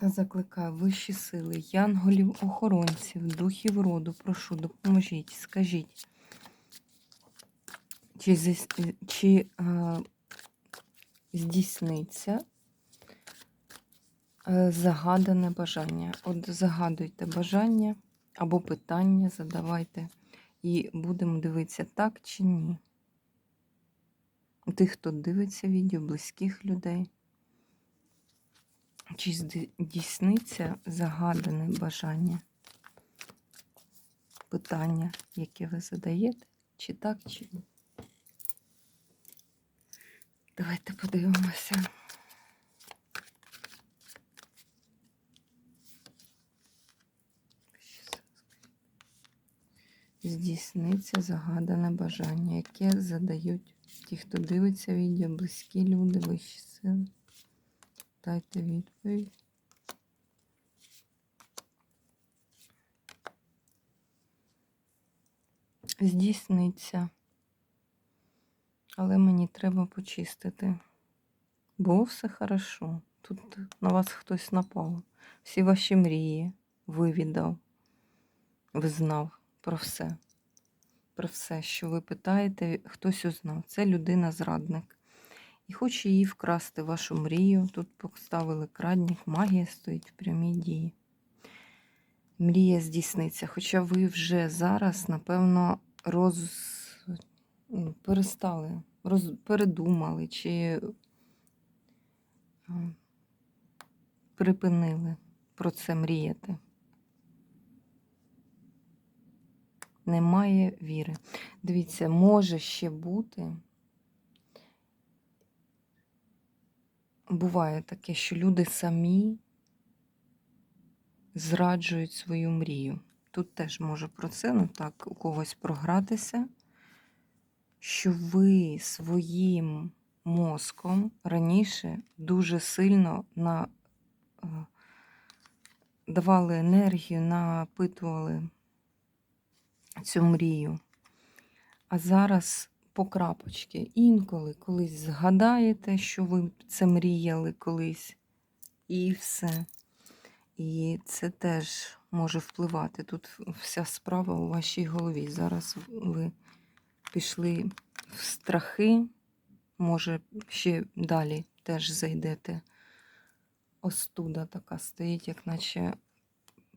Та закликаю вищі сили, янголів, охоронців, духів роду, прошу, допоможіть, скажіть, чи, чи е, здійсниться е, загадане бажання. От загадуйте бажання або питання, задавайте, і будемо дивитися, так чи ні. Тих, хто дивиться відео, близьких людей. Чи здійсниться загадане бажання? Питання, яке ви задаєте, чи так, чи ні? Давайте подивимося. Здійсниться загадане бажання, яке задають ті, хто дивиться відео, близькі люди, вищі сили. Дайте відповідь. Здійсниться. Але мені треба почистити. Бо все хорошо. Тут на вас хтось напав. Всі ваші мрії вивідав, визнав про все. Про все, що ви питаєте, хтось узнав. Це людина-зрадник. І хоче її вкрасти вашу мрію. Тут поставили крадник, магія стоїть в прямій дії. Мрія здійсниться. Хоча ви вже зараз, напевно, роз... перестали, роз... передумали чи припинили про це мріяти. Немає віри. Дивіться, може ще бути. Буває таке, що люди самі зраджують свою мрію. Тут теж може про це, ну так, у когось програтися, що ви своїм мозком раніше дуже сильно на, е, давали енергію, напитували цю мрію. А зараз по крапочки. Інколи колись згадаєте, що ви це мріяли колись, і все. І це теж може впливати. Тут вся справа у вашій голові. Зараз ви пішли в страхи, може, ще далі теж зайдете. Остуда така стоїть, як наче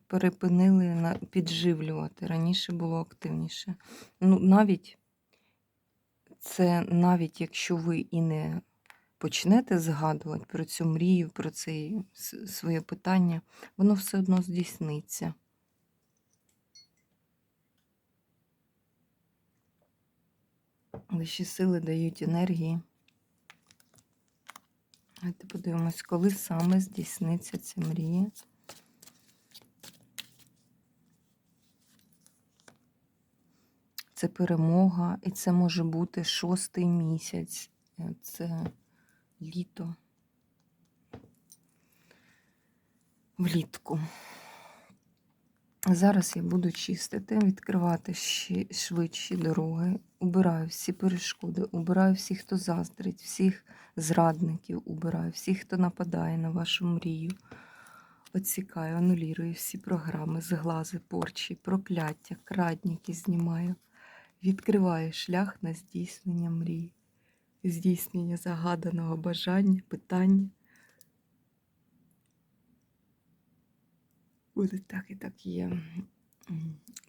перепинили підживлювати. Раніше було активніше. Ну, навіть це навіть якщо ви і не почнете згадувати про цю мрію, про це своє питання, воно все одно здійсниться. Вищі сили дають енергії. Давайте подивимось, коли саме здійсниться ця мрія. Це перемога, і це може бути шостий місяць. Е, Це літо. Влітку. Зараз я буду чистити, відкривати ще швидші дороги. Убираю всі перешкоди, убираю всіх, хто заздрить, всіх зрадників убираю, всіх, хто нападає на вашу мрію. Оцікаю, анулірую всі програми, зглази, порчі, прокляття, крадніки знімаю. Відкриваю шлях на здійснення мрії, здійснення загаданого бажання, питання. Буде так і так є.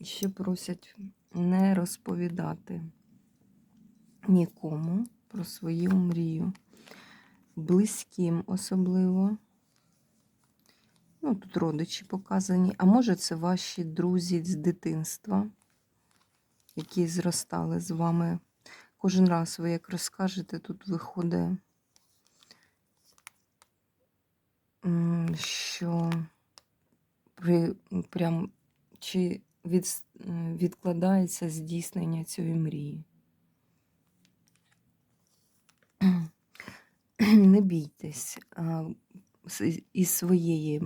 Ще просять не розповідати нікому про свою мрію. Близьким особливо. Ну, тут родичі показані. А може, це ваші друзі з дитинства, які зростали з вами. Кожен раз ви як розкажете, тут виходить, що при, прям чи від, відкладається здійснення цієї мрії. Не бійтесь із, своєї,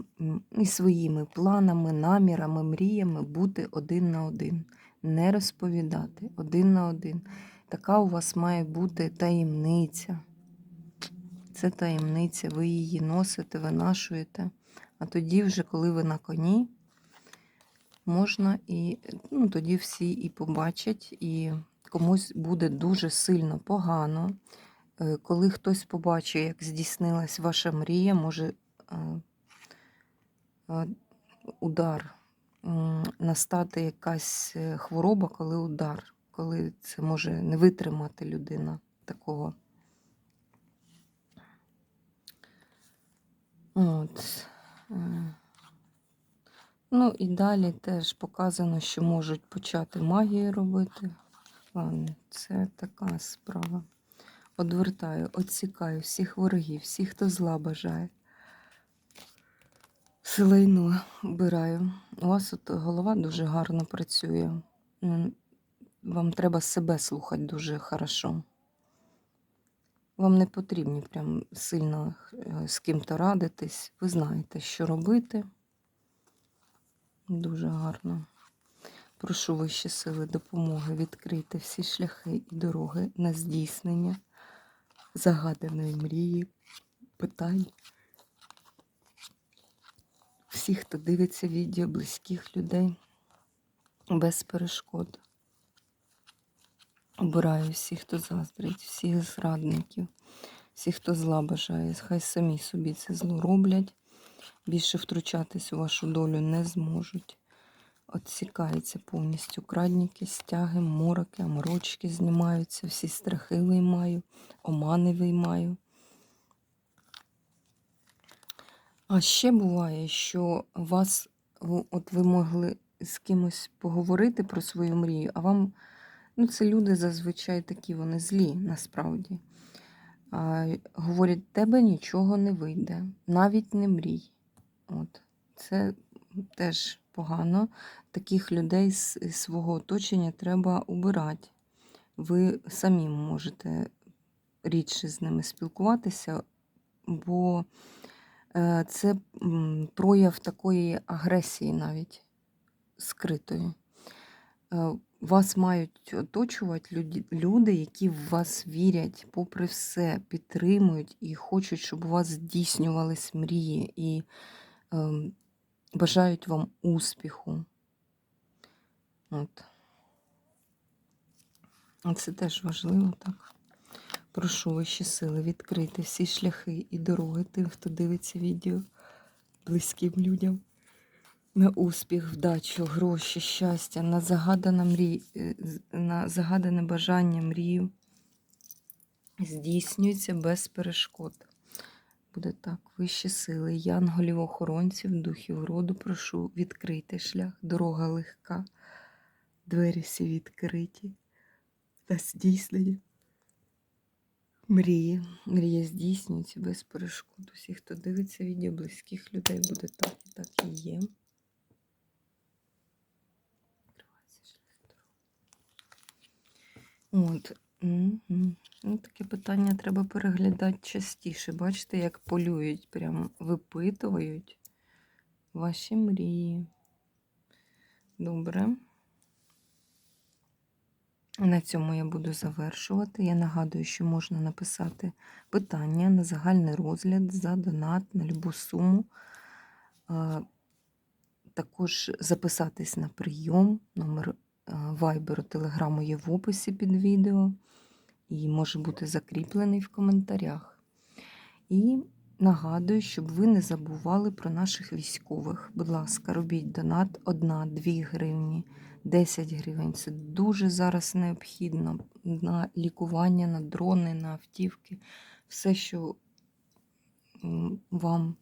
із своїми планами, намірами, мріями бути один на один, не розповідати один на один. Така у вас має бути таємниця. Це таємниця, ви її носите, винашуєте. А тоді, вже, коли ви на коні, можна і ну, тоді всі і побачать, і комусь буде дуже сильно погано. Е, Коли хтось побачить, як здійснилась ваша мрія, може е, е, удар, настати якась е, хвороба, коли удар, коли це може не витримати людина такого. От. е. Ну і далі теж показано, що можуть почати магію робити. Ладно, це така справа. Одвертаю, відсікаю всіх ворогів, всіх, хто зла бажає. Селейну вбираю. У вас от голова дуже гарно працює. Вам треба себе слухати дуже хорошо. Вам не потрібно прям сильно е, з ким-то радитись. Ви знаєте, що робити. Дуже гарно. Прошу вищі сили допомоги відкрити всі шляхи і дороги на здійснення загаданої мрії, питань. Всіх, хто дивиться відео, близьких людей без перешкод. Обираю всіх, хто заздрить, всіх зрадників, всіх, хто зла бажає. Хай самі собі це зло роблять. Більше втручатись у вашу долю не зможуть. Отсікається повністю крадніки, стяги, мороки, аморочки знімаються, всі страхи виймаю, омани виймаю. А ще буває, що вас, от ви могли з кимось поговорити про свою мрію, а вам, ну це люди зазвичай такі, вони злі насправді. А, говорять, тебе нічого не вийде, навіть не мрій. От. Це теж погано. Таких людей з свого оточення треба убирати. Ви самі можете рідше з ними спілкуватися, бо це прояв такої агресії навіть скритої. Е, Вас мають оточувати люди, які в вас вірять, попри все, підтримують і хочуть, щоб у вас здійснювались мрії і ем, бажають вам успіху. От. Це теж важливо, так. Прошу вищі сили відкрити всі шляхи і дороги тим, хто дивиться відео близьким людям. На успіх, вдачу, гроші, щастя, на загадане мрій, е, на загадане бажання мрію здійснюється без перешкод. Буде так, вищі сили, янголів, охоронців, духів роду, прошу відкрити шлях, дорога легка, двері всі відкриті та здійснення. Мрії. Мрія здійснюється без перешкод. Усі, хто дивиться відео близьких людей, буде так і так і є. От. Ну, таке питання треба переглядати частіше. Бачите, як полюють, прям випитують ваші мрії. Добре. На цьому я буду завершувати. Я нагадую, що можна написати питання на загальний розгляд за донат на любу суму. Також записатись на прийом. Номер вайберу, телеграму є в описі під відео і може бути закріплений в коментарях. І нагадую, щоб ви не забували про наших військових. Будь ласка, робіть донат 1-2 гривні, 10 гривень. Це дуже зараз необхідно на лікування, на дрони, на автівки. Все, що вам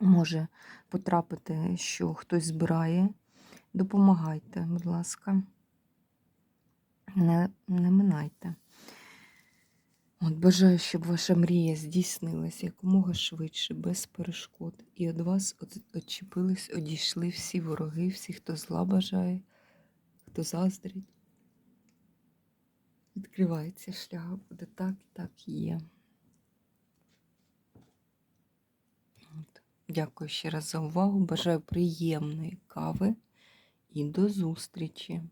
може потрапити, що хтось збирає. Допомагайте, будь ласка. Не, не минайте. От бажаю, щоб ваша мрія здійснилася якомога швидше, без перешкод. І від вас odчепились, одійшли всі вороги, всі, хто зла бажає, хто заздрить. Відкривається шлях, буде так так є. От. Дякую ще раз за увагу. Бажаю приємної кави і до зустрічі!